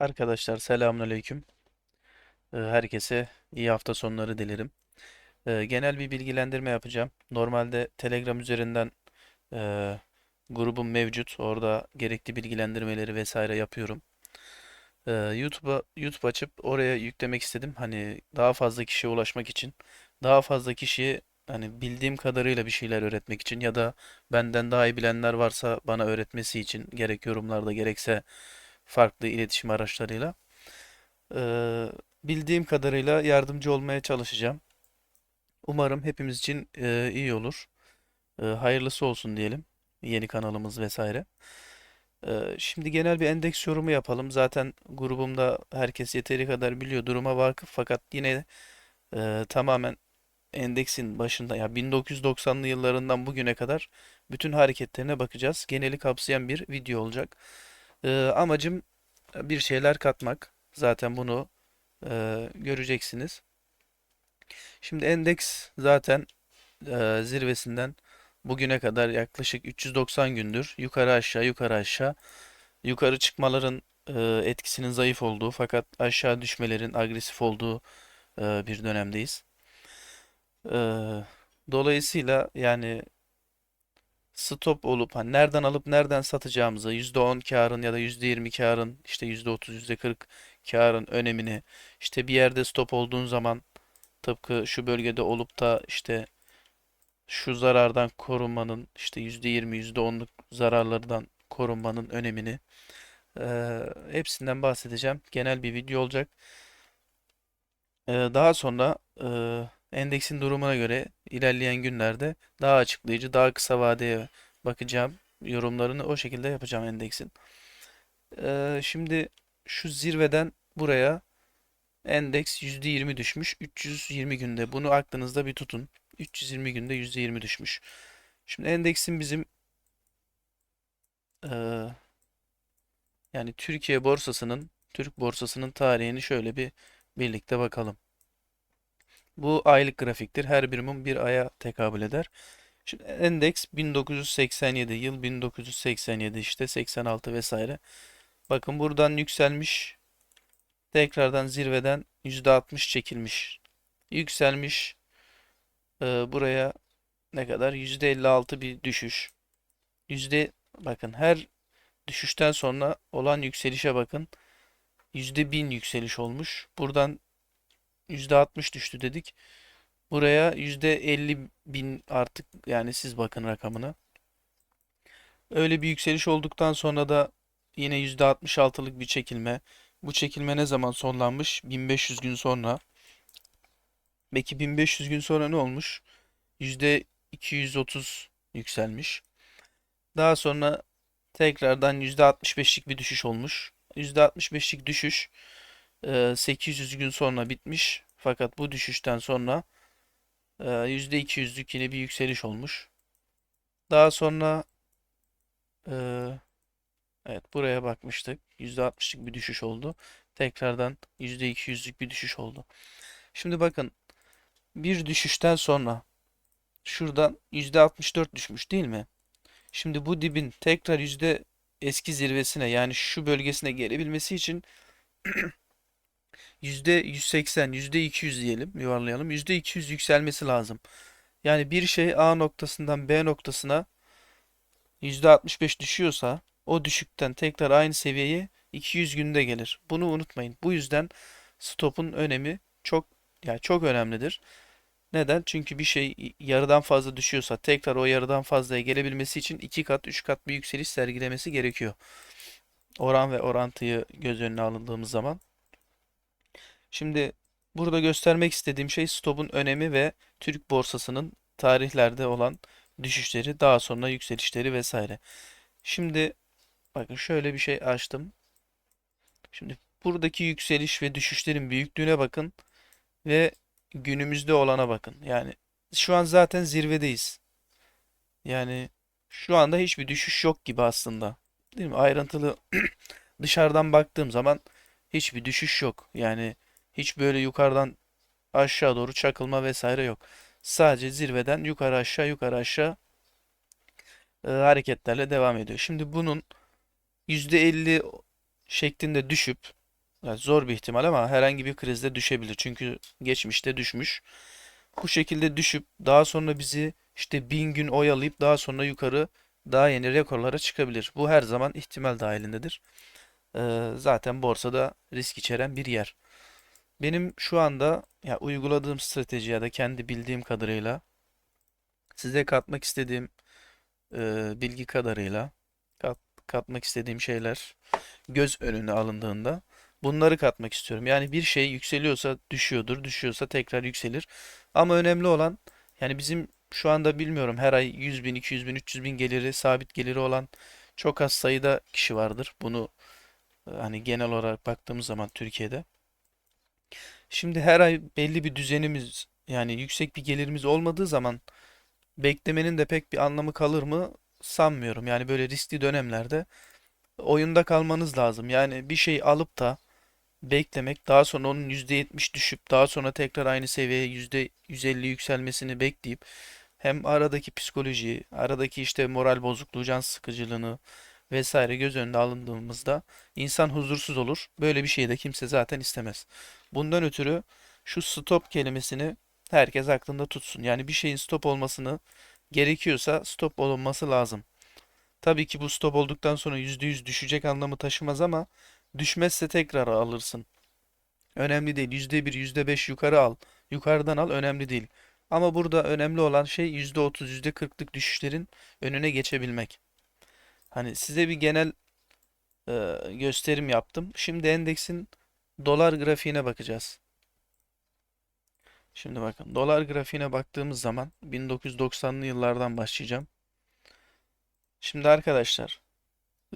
Arkadaşlar selamünaleyküm. Ee, Herkese iyi hafta sonları dilerim. Ee, Genel bir bilgilendirme yapacağım. Normalde Telegram üzerinden e, grubum mevcut. Orada gerekli bilgilendirmeleri vesaire yapıyorum. Ee, YouTube'a YouTube açıp oraya yüklemek istedim. Hani daha fazla kişiye ulaşmak için, daha fazla kişiye hani bildiğim kadarıyla bir şeyler öğretmek için ya da benden daha iyi bilenler varsa bana öğretmesi için gerek yorumlarda gerekse farklı iletişim araçlarıyla. Ee, bildiğim kadarıyla yardımcı olmaya çalışacağım. Umarım hepimiz için e, iyi olur. E, hayırlısı olsun diyelim. Yeni kanalımız vesaire. E, şimdi genel bir endeks yorumu yapalım. Zaten grubumda herkes yeteri kadar biliyor, duruma vakıf. Fakat yine e, tamamen endeksin başında ya 1990'lı yıllarından bugüne kadar bütün hareketlerine bakacağız. Geneli kapsayan bir video olacak. E, amacım bir şeyler katmak. Zaten bunu e, göreceksiniz. Şimdi endeks zaten e, zirvesinden bugüne kadar yaklaşık 390 gündür yukarı aşağı yukarı aşağı yukarı çıkmaların e, etkisinin zayıf olduğu fakat aşağı düşmelerin agresif olduğu e, bir dönemdeyiz. E, dolayısıyla yani stop olup hani nereden alıp nereden satacağımızı %10 karın ya da %20 karın işte %30 %40 karın önemini işte bir yerde stop olduğun zaman tıpkı şu bölgede olup da işte şu zarardan korunmanın işte %20 %10'luk zararlardan korunmanın önemini eee, hepsinden bahsedeceğim. Genel bir video olacak. Eee, daha sonra eee, endeksin durumuna göre ilerleyen günlerde daha açıklayıcı, daha kısa vadeye bakacağım. Yorumlarını o şekilde yapacağım endeksin. Eee, şimdi şu zirveden buraya Endeks %20 düşmüş. 320 günde. Bunu aklınızda bir tutun. 320 günde %20 düşmüş. Şimdi endeksin bizim eee, yani Türkiye borsasının Türk borsasının tarihini şöyle bir birlikte bakalım. Bu aylık grafiktir. Her birimin bir aya tekabül eder. Şimdi endeks 1987 yıl 1987 işte 86 vesaire. Bakın buradan yükselmiş. Tekrardan zirveden %60 çekilmiş. Yükselmiş. Ee, buraya ne kadar? %56 bir düşüş. Yüzde bakın her düşüşten sonra olan yükselişe bakın. %1000 yükseliş olmuş. Buradan %60 düştü dedik. Buraya %50 bin artık yani siz bakın rakamına. Öyle bir yükseliş olduktan sonra da yine %66'lık bir çekilme. Bu çekilme ne zaman sonlanmış? 1500 gün sonra. Peki 1500 gün sonra ne olmuş? %230 yükselmiş. Daha sonra tekrardan %65'lik bir düşüş olmuş. %65'lik düşüş 800 gün sonra bitmiş. Fakat bu düşüşten sonra e, %200'lük yine bir yükseliş olmuş. Daha sonra e, Evet buraya bakmıştık. %60'lık bir düşüş oldu. Tekrardan %200'lük bir düşüş oldu. Şimdi bakın bir düşüşten sonra şuradan %64 düşmüş değil mi? Şimdi bu dibin tekrar yüzde eski zirvesine yani şu bölgesine gelebilmesi için %180, %200 diyelim, yuvarlayalım. %200 yükselmesi lazım. Yani bir şey A noktasından B noktasına %65 düşüyorsa o düşükten tekrar aynı seviyeye 200 günde gelir. Bunu unutmayın. Bu yüzden stopun önemi çok yani çok önemlidir. Neden? Çünkü bir şey yarıdan fazla düşüyorsa tekrar o yarıdan fazlaya gelebilmesi için 2 kat 3 kat bir yükseliş sergilemesi gerekiyor. Oran ve orantıyı göz önüne alındığımız zaman. Şimdi burada göstermek istediğim şey stopun önemi ve Türk borsasının tarihlerde olan düşüşleri, daha sonra yükselişleri vesaire. Şimdi bakın şöyle bir şey açtım. Şimdi buradaki yükseliş ve düşüşlerin büyüklüğüne bakın ve günümüzde olana bakın. Yani şu an zaten zirvedeyiz. Yani şu anda hiçbir düşüş yok gibi aslında. Değil mi? Ayrıntılı dışarıdan baktığım zaman hiçbir düşüş yok. Yani hiç böyle yukarıdan aşağı doğru çakılma vesaire yok. Sadece zirveden yukarı aşağı yukarı aşağı e, hareketlerle devam ediyor. Şimdi bunun %50 şeklinde düşüp Yani zor bir ihtimal ama herhangi bir krizde düşebilir. Çünkü geçmişte düşmüş. Bu şekilde düşüp daha sonra bizi işte bin gün oyalayıp daha sonra yukarı daha yeni rekorlara çıkabilir. Bu her zaman ihtimal dahilindedir. Ee, zaten borsada risk içeren bir yer. Benim şu anda ya uyguladığım strateji ya da kendi bildiğim kadarıyla size katmak istediğim e, bilgi kadarıyla kat, katmak istediğim şeyler göz önüne alındığında bunları katmak istiyorum. Yani bir şey yükseliyorsa düşüyordur, düşüyorsa tekrar yükselir. Ama önemli olan yani bizim şu anda bilmiyorum her ay 100 bin, 200 bin, 300 bin geliri, sabit geliri olan çok az sayıda kişi vardır. Bunu e, hani genel olarak baktığımız zaman Türkiye'de. Şimdi her ay belli bir düzenimiz yani yüksek bir gelirimiz olmadığı zaman beklemenin de pek bir anlamı kalır mı sanmıyorum. Yani böyle riskli dönemlerde oyunda kalmanız lazım. Yani bir şey alıp da beklemek, daha sonra onun %70 düşüp daha sonra tekrar aynı seviyeye %150 yükselmesini bekleyip hem aradaki psikolojiyi, aradaki işte moral bozukluğu, can sıkıcılığını vesaire göz önüne alındığımızda insan huzursuz olur. Böyle bir şey de kimse zaten istemez. Bundan ötürü şu stop kelimesini herkes aklında tutsun. Yani bir şeyin stop olmasını gerekiyorsa stop olunması lazım. Tabii ki bu stop olduktan sonra %100 düşecek anlamı taşımaz ama düşmezse tekrar alırsın. Önemli değil. %1, %5 yukarı al. Yukarıdan al önemli değil. Ama burada önemli olan şey %30, %40'lık düşüşlerin önüne geçebilmek. Hani size bir genel e, gösterim yaptım. Şimdi endeksin dolar grafiğine bakacağız. Şimdi bakın dolar grafiğine baktığımız zaman 1990'lı yıllardan başlayacağım. Şimdi arkadaşlar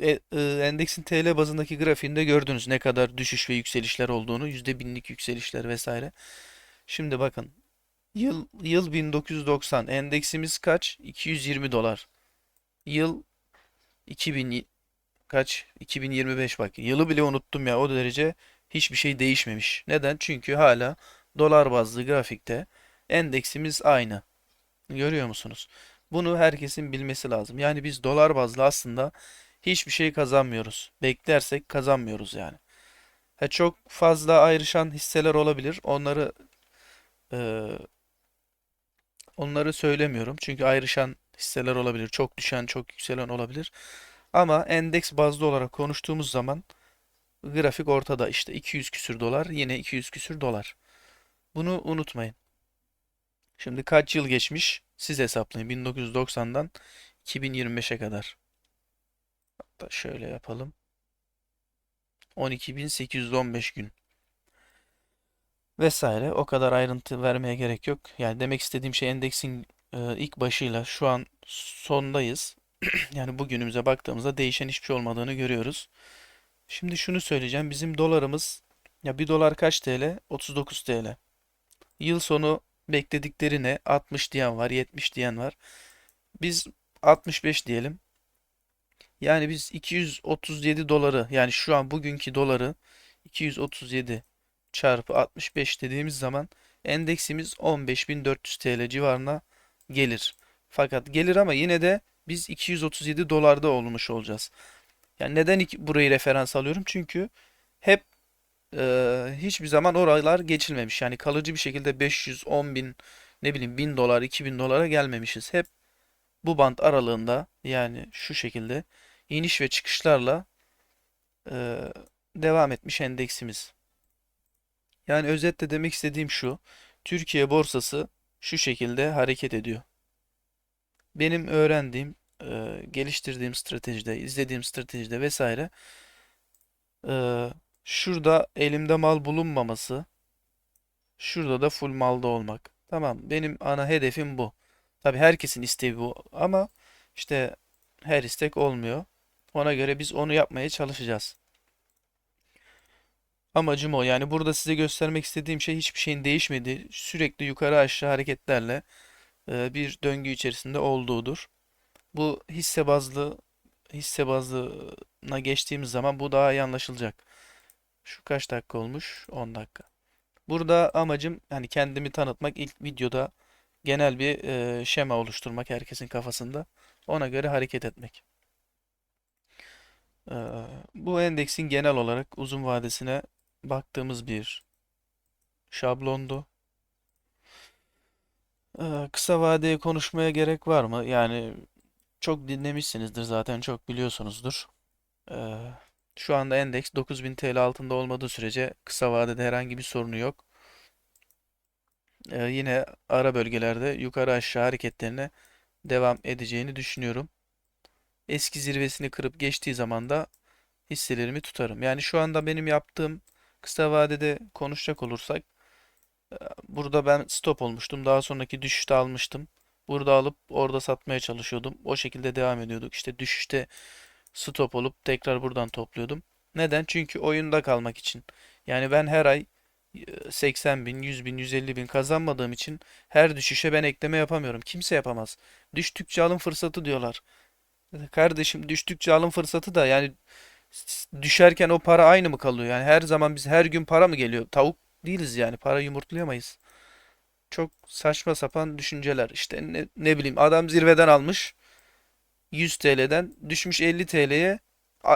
e, e, endeksin TL bazındaki grafiğinde gördünüz ne kadar düşüş ve yükselişler olduğunu. yüzde binlik yükselişler vesaire. Şimdi bakın yıl yıl 1990 endeksimiz kaç? 220 dolar. Yıl 2000 kaç? 2025 bak. Yılı bile unuttum ya o derece hiçbir şey değişmemiş. Neden? Çünkü hala dolar bazlı grafikte endeksimiz aynı. Görüyor musunuz? Bunu herkesin bilmesi lazım. Yani biz dolar bazlı aslında hiçbir şey kazanmıyoruz. Beklersek kazanmıyoruz yani. Ha, çok fazla ayrışan hisseler olabilir. Onları e, onları söylemiyorum. Çünkü ayrışan hisseler olabilir. Çok düşen, çok yükselen olabilir. Ama endeks bazlı olarak konuştuğumuz zaman grafik ortada. İşte 200 küsür dolar, yine 200 küsür dolar. Bunu unutmayın. Şimdi kaç yıl geçmiş? Siz hesaplayın. 1990'dan 2025'e kadar. Hatta şöyle yapalım. 12.815 gün. Vesaire. O kadar ayrıntı vermeye gerek yok. Yani demek istediğim şey endeksin e, ilk başıyla şu an sondayız. Yani bugünümüze baktığımızda değişen hiçbir şey olmadığını görüyoruz. Şimdi şunu söyleyeceğim. Bizim dolarımız ya bir dolar kaç TL? 39 TL. Yıl sonu bekledikleri ne? 60 diyen var, 70 diyen var. Biz 65 diyelim. Yani biz 237 doları yani şu an bugünkü doları 237 çarpı 65 dediğimiz zaman endeksimiz 15.400 TL civarına gelir. Fakat gelir ama yine de biz 237 dolarda olmuş olacağız. Yani neden burayı referans alıyorum? Çünkü hep e, hiçbir zaman oralar geçilmemiş. Yani kalıcı bir şekilde 500, 10 bin, ne bileyim 1000 dolar, 2000 dolara gelmemişiz. Hep bu bant aralığında yani şu şekilde iniş ve çıkışlarla e, devam etmiş endeksimiz. Yani özetle demek istediğim şu. Türkiye borsası şu şekilde hareket ediyor. Benim öğrendiğim, e, geliştirdiğim stratejide, izlediğim stratejide vesaire e, şurada elimde mal bulunmaması, şurada da full malda olmak. Tamam, benim ana hedefim bu. Tabii herkesin isteği bu ama işte her istek olmuyor. Ona göre biz onu yapmaya çalışacağız. Amacım o. Yani burada size göstermek istediğim şey hiçbir şeyin değişmediği, sürekli yukarı aşağı hareketlerle bir döngü içerisinde olduğudur. Bu hisse bazlı hisse bazlına geçtiğimiz zaman bu daha iyi anlaşılacak. Şu kaç dakika olmuş? 10 dakika. Burada amacım hani kendimi tanıtmak ilk videoda genel bir e, şema oluşturmak herkesin kafasında. Ona göre hareket etmek. E, bu endeksin genel olarak uzun vadesine baktığımız bir şablondu. Ee, kısa vadeye konuşmaya gerek var mı? Yani çok dinlemişsinizdir zaten çok biliyorsunuzdur. Ee, şu anda endeks 9000 TL altında olmadığı sürece kısa vadede herhangi bir sorunu yok. Ee, yine ara bölgelerde yukarı aşağı hareketlerine devam edeceğini düşünüyorum. Eski zirvesini kırıp geçtiği zaman da hisselerimi tutarım. Yani şu anda benim yaptığım kısa vadede konuşacak olursak e, burada ben stop olmuştum. Daha sonraki düşüşte almıştım. Burada alıp orada satmaya çalışıyordum. O şekilde devam ediyorduk. İşte düşüşte stop olup tekrar buradan topluyordum. Neden? Çünkü oyunda kalmak için. Yani ben her ay e, 80 bin, 100 bin, 150 bin kazanmadığım için her düşüşe ben ekleme yapamıyorum. Kimse yapamaz. Düştükçe alım fırsatı diyorlar. Kardeşim düştükçe alım fırsatı da yani düşerken o para aynı mı kalıyor? Yani her zaman biz her gün para mı geliyor? Tavuk değiliz yani. Para yumurtlayamayız. Çok saçma sapan düşünceler. İşte ne, ne bileyim adam zirveden almış 100 TL'den düşmüş 50 TL'ye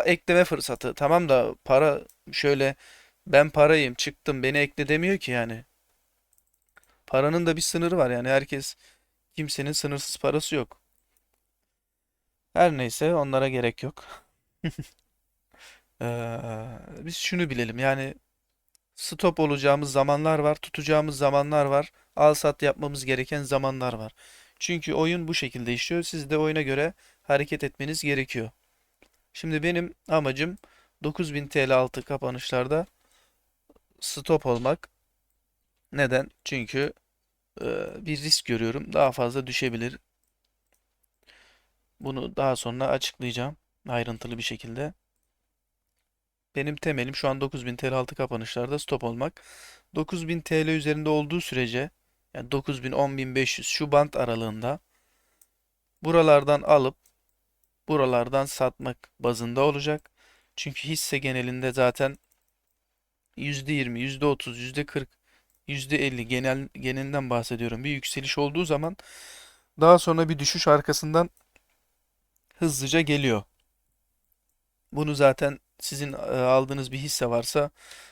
ekleme fırsatı. Tamam da para şöyle ben parayım çıktım beni ekle demiyor ki yani. Paranın da bir sınırı var yani herkes kimsenin sınırsız parası yok. Her neyse onlara gerek yok. Ee, biz şunu bilelim yani stop olacağımız zamanlar var, tutacağımız zamanlar var, al sat yapmamız gereken zamanlar var. Çünkü oyun bu şekilde işliyor. Siz de oyuna göre hareket etmeniz gerekiyor. Şimdi benim amacım 9000 TL altı kapanışlarda stop olmak. Neden? Çünkü e, bir risk görüyorum. Daha fazla düşebilir. Bunu daha sonra açıklayacağım ayrıntılı bir şekilde. Benim temelim şu an 9000 TL altı kapanışlarda stop olmak. 9000 TL üzerinde olduğu sürece yani 9000 10500 şu bant aralığında buralardan alıp buralardan satmak bazında olacak. Çünkü hisse genelinde zaten %20, %30, %40, %50 genel genelinden bahsediyorum. Bir yükseliş olduğu zaman daha sonra bir düşüş arkasından hızlıca geliyor. Bunu zaten sizin e, aldığınız bir hisse varsa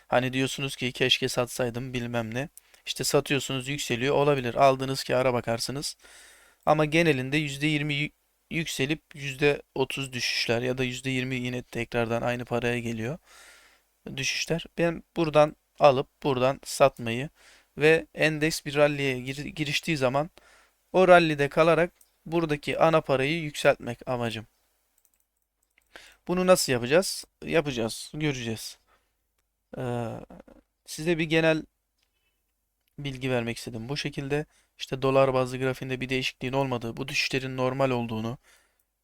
hani diyorsunuz ki keşke satsaydım bilmem ne. İşte satıyorsunuz yükseliyor olabilir. Aldığınız kâra bakarsınız. Ama genelinde %20 yü- yükselip %30 düşüşler ya da %20 yine tekrardan aynı paraya geliyor düşüşler. Ben buradan alıp buradan satmayı ve endeks bir ralliye gir- giriştiği zaman o rallide kalarak buradaki ana parayı yükseltmek amacım. Bunu nasıl yapacağız? Yapacağız, göreceğiz. Ee, size bir genel bilgi vermek istedim. Bu şekilde işte dolar bazlı grafiğinde bir değişikliğin olmadığı, bu düşüşlerin normal olduğunu,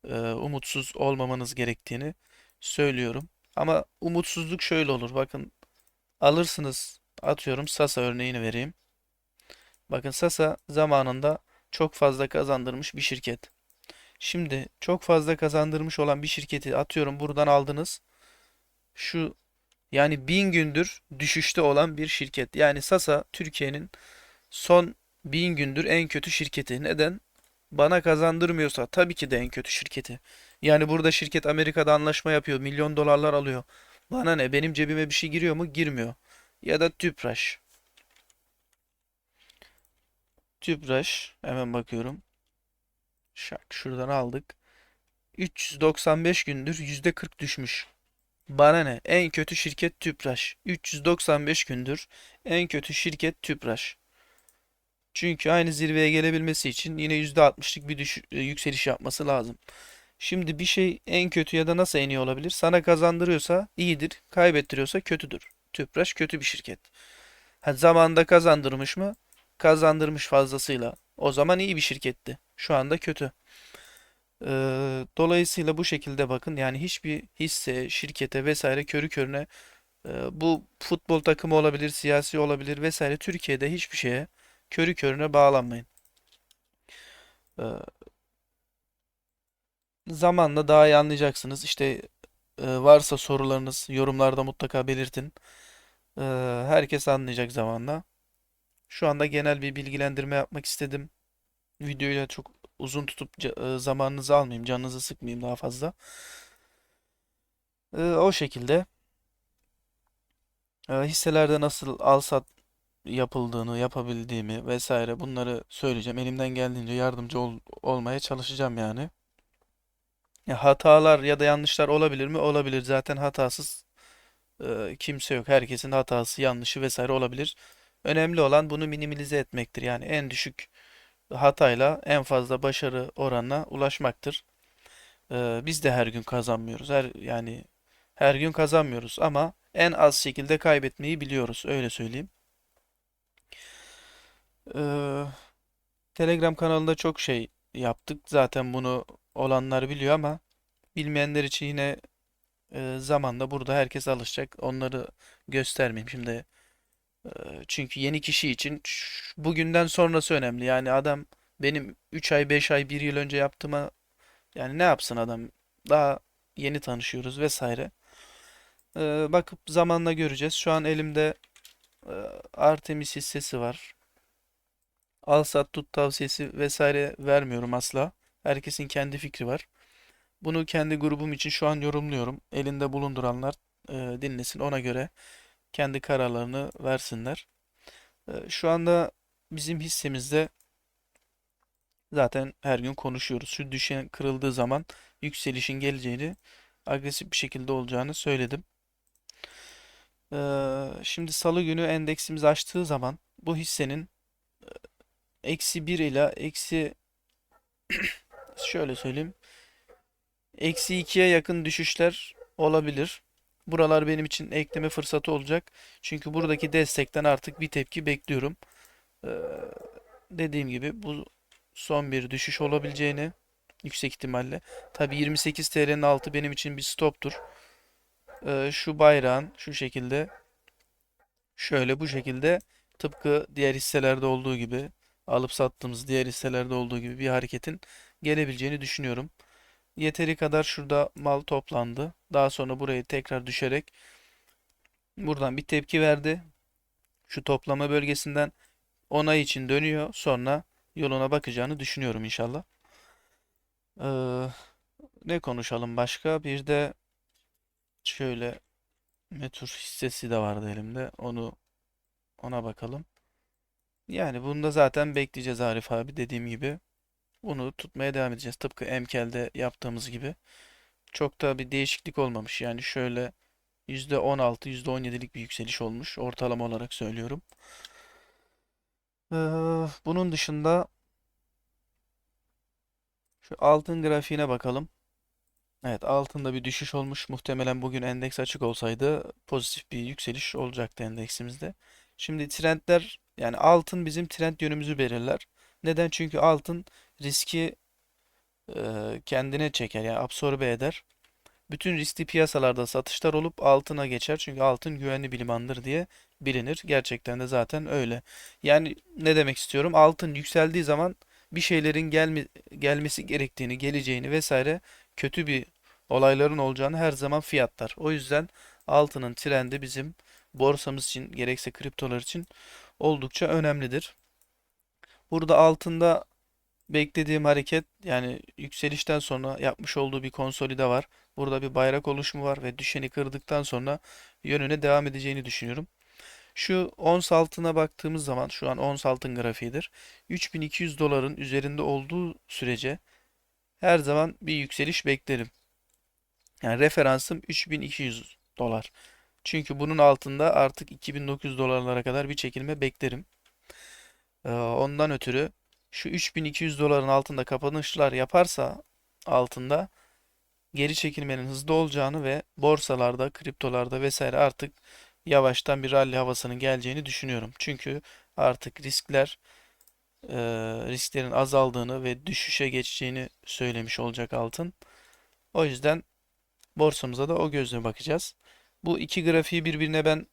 e, umutsuz olmamanız gerektiğini söylüyorum. Ama umutsuzluk şöyle olur. Bakın alırsınız, atıyorum Sasa örneğini vereyim. Bakın Sasa zamanında çok fazla kazandırmış bir şirket. Şimdi çok fazla kazandırmış olan bir şirketi atıyorum buradan aldınız. Şu yani bin gündür düşüşte olan bir şirket. Yani Sasa Türkiye'nin son bin gündür en kötü şirketi. Neden? Bana kazandırmıyorsa tabii ki de en kötü şirketi. Yani burada şirket Amerika'da anlaşma yapıyor. Milyon dolarlar alıyor. Bana ne? Benim cebime bir şey giriyor mu? Girmiyor. Ya da Tüpraş. Tüpraş. Hemen bakıyorum. Şak şuradan aldık. 395 gündür %40 düşmüş. Bana ne? En kötü şirket Tüpraş. 395 gündür en kötü şirket Tüpraş. Çünkü aynı zirveye gelebilmesi için yine %60'lık bir düş- e, yükseliş yapması lazım. Şimdi bir şey en kötü ya da nasıl en iyi olabilir? Sana kazandırıyorsa iyidir, kaybettiriyorsa kötüdür. Tüpraş kötü bir şirket. Ha, zamanında kazandırmış mı? Kazandırmış fazlasıyla. O zaman iyi bir şirketti. Şu anda kötü. Ee, dolayısıyla bu şekilde bakın yani hiçbir hisse, şirkete vesaire körü körüne e, bu futbol takımı olabilir, siyasi olabilir vesaire Türkiye'de hiçbir şeye körü körüne bağlanmayın. Ee, zamanla daha iyi anlayacaksınız. İşte e, varsa sorularınız yorumlarda mutlaka belirtin. Ee, herkes anlayacak zamanla. Şu anda genel bir bilgilendirme yapmak istedim. Videoyla çok uzun tutup e, zamanınızı almayayım, canınızı sıkmayayım daha fazla. Ee, o şekilde. e, hisselerde nasıl al sat yapıldığını, yapabildiğimi vesaire bunları söyleyeceğim. Elimden geldiğince yardımcı ol- olmaya çalışacağım yani. Ya hatalar ya da yanlışlar olabilir mi? Olabilir. Zaten hatasız e, kimse yok. Herkesin hatası, yanlışı vesaire olabilir. Önemli olan bunu minimalize etmektir. Yani en düşük hatayla en fazla başarı oranına ulaşmaktır. E, biz de her gün kazanmıyoruz. Her yani her gün kazanmıyoruz ama en az şekilde kaybetmeyi biliyoruz. Öyle söyleyeyim. E, Telegram kanalında çok şey yaptık. Zaten bunu olanlar biliyor ama bilmeyenler için yine e, zamanla burada herkes alışacak. Onları göstermeyeyim şimdi. Çünkü yeni kişi için bugünden sonrası önemli. Yani adam benim 3 ay, 5 ay, bir yıl önce yaptığıma yani ne yapsın adam? Daha yeni tanışıyoruz vesaire. Bakıp zamanla göreceğiz. Şu an elimde Artemis hissesi var. Al sat tut tavsiyesi vesaire vermiyorum asla. Herkesin kendi fikri var. Bunu kendi grubum için şu an yorumluyorum. Elinde bulunduranlar e, dinlesin. Ona göre kendi kararlarını versinler. E, şu anda bizim hissemizde zaten her gün konuşuyoruz. Şu düşen kırıldığı zaman yükselişin geleceğini, agresif bir şekilde olacağını söyledim. E, şimdi Salı günü endeksimiz açtığı zaman bu hissenin eksi bir ile eksi şöyle söyleyeyim eksi 2'ye yakın düşüşler olabilir. Buralar benim için ekleme fırsatı olacak. Çünkü buradaki destekten artık bir tepki bekliyorum. Ee, dediğim gibi bu son bir düşüş olabileceğini yüksek ihtimalle. Tabi 28 TL'nin altı benim için bir stoptur. Ee, şu bayrağın şu şekilde şöyle bu şekilde tıpkı diğer hisselerde olduğu gibi alıp sattığımız diğer hisselerde olduğu gibi bir hareketin gelebileceğini düşünüyorum. Yeteri kadar şurada mal toplandı. Daha sonra burayı tekrar düşerek buradan bir tepki verdi. Şu toplama bölgesinden onay için dönüyor. Sonra yoluna bakacağını düşünüyorum inşallah. Ee, ne konuşalım başka? Bir de şöyle Metur hissesi de vardı elimde. Onu ona bakalım. Yani bunu da zaten bekleyeceğiz Arif abi dediğim gibi. Bunu tutmaya devam edeceğiz. Tıpkı Emkel'de yaptığımız gibi. Çok da bir değişiklik olmamış. Yani şöyle %16, %17'lik bir yükseliş olmuş. Ortalama olarak söylüyorum. Ee, bunun dışında şu altın grafiğine bakalım. Evet altında bir düşüş olmuş. Muhtemelen bugün endeks açık olsaydı pozitif bir yükseliş olacaktı endeksimizde. Şimdi trendler yani altın bizim trend yönümüzü belirler. Neden? Çünkü altın riski kendine çeker yani absorbe eder. Bütün riskli piyasalarda satışlar olup altına geçer. Çünkü altın güvenli bir limandır diye bilinir. Gerçekten de zaten öyle. Yani ne demek istiyorum? Altın yükseldiği zaman bir şeylerin gelme, gelmesi gerektiğini, geleceğini vesaire kötü bir olayların olacağını her zaman fiyatlar. O yüzden altının trendi bizim borsamız için gerekse kriptolar için oldukça önemlidir. Burada altında beklediğim hareket yani yükselişten sonra yapmış olduğu bir konsolide var. Burada bir bayrak oluşumu var ve düşeni kırdıktan sonra yönüne devam edeceğini düşünüyorum. Şu ons altına baktığımız zaman şu an ons altın grafiğidir. 3200 doların üzerinde olduğu sürece her zaman bir yükseliş beklerim. Yani referansım 3200 dolar. Çünkü bunun altında artık 2900 dolarlara kadar bir çekilme beklerim. Ee, ondan ötürü şu 3200 doların altında kapanışlar yaparsa altında geri çekilmenin hızlı olacağını ve borsalarda, kriptolarda vesaire artık yavaştan bir rally havasının geleceğini düşünüyorum. Çünkü artık riskler e, risklerin azaldığını ve düşüşe geçeceğini söylemiş olacak altın. O yüzden borsamıza da o gözle bakacağız. Bu iki grafiği birbirine ben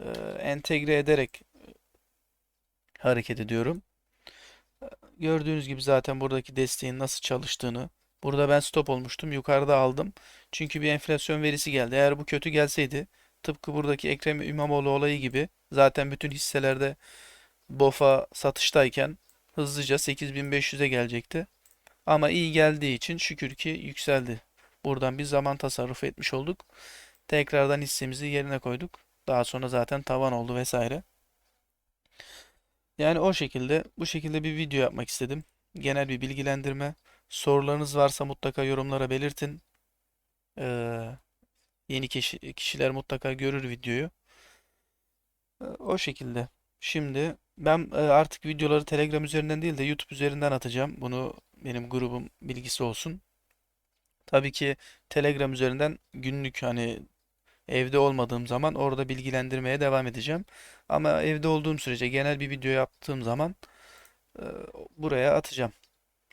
e, entegre ederek hareket ediyorum. Gördüğünüz gibi zaten buradaki desteğin nasıl çalıştığını. Burada ben stop olmuştum. Yukarıda aldım. Çünkü bir enflasyon verisi geldi. Eğer bu kötü gelseydi tıpkı buradaki Ekrem İmamoğlu olayı gibi zaten bütün hisselerde BOFA satıştayken hızlıca 8500'e gelecekti. Ama iyi geldiği için şükür ki yükseldi. Buradan bir zaman tasarrufu etmiş olduk. Tekrardan hissemizi yerine koyduk. Daha sonra zaten tavan oldu vesaire. Yani o şekilde bu şekilde bir video yapmak istedim. Genel bir bilgilendirme. Sorularınız varsa mutlaka yorumlara belirtin. Ee, yeni kişi, kişiler mutlaka görür videoyu. Ee, o şekilde. Şimdi ben e, artık videoları Telegram üzerinden değil de YouTube üzerinden atacağım. Bunu benim grubum bilgisi olsun. Tabii ki Telegram üzerinden günlük hani evde olmadığım zaman orada bilgilendirmeye devam edeceğim. Ama evde olduğum sürece genel bir video yaptığım zaman e, buraya atacağım.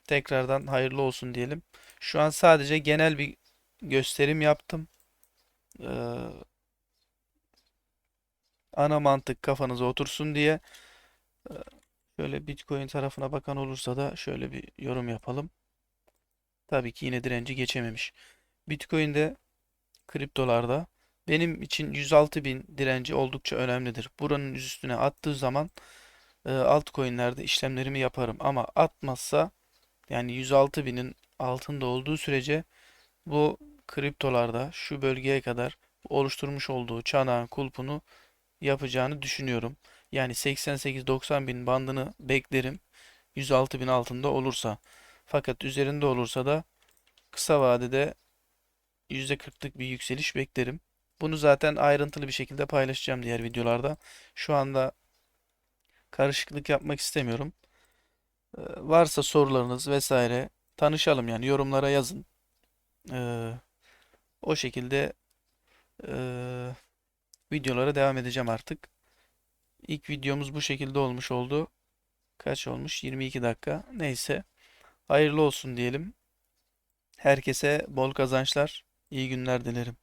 Tekrardan hayırlı olsun diyelim. Şu an sadece genel bir gösterim yaptım. Ee, ana mantık kafanıza otursun diye. Ee, Şöyle Bitcoin tarafına bakan olursa da şöyle bir yorum yapalım. Tabii ki yine direnci geçememiş. Bitcoin'de kriptolarda benim için 106 bin direnci oldukça önemlidir. Buranın üstüne attığı zaman e, altcoin'lerde işlemlerimi yaparım. Ama atmazsa yani 106 binin altında olduğu sürece bu kriptolarda şu bölgeye kadar oluşturmuş olduğu çanağın kulpunu yapacağını düşünüyorum. Yani 88-90 bin bandını beklerim 106 bin altında olursa. Fakat üzerinde olursa da kısa vadede %40'lık bir yükseliş beklerim. Bunu zaten ayrıntılı bir şekilde paylaşacağım diğer videolarda. Şu anda karışıklık yapmak istemiyorum. Ee, varsa sorularınız vesaire tanışalım yani yorumlara yazın. Ee, o şekilde ee, videolara devam edeceğim artık. İlk videomuz bu şekilde olmuş oldu. Kaç olmuş? 22 dakika. Neyse. Hayırlı olsun diyelim. Herkese bol kazançlar, iyi günler dilerim.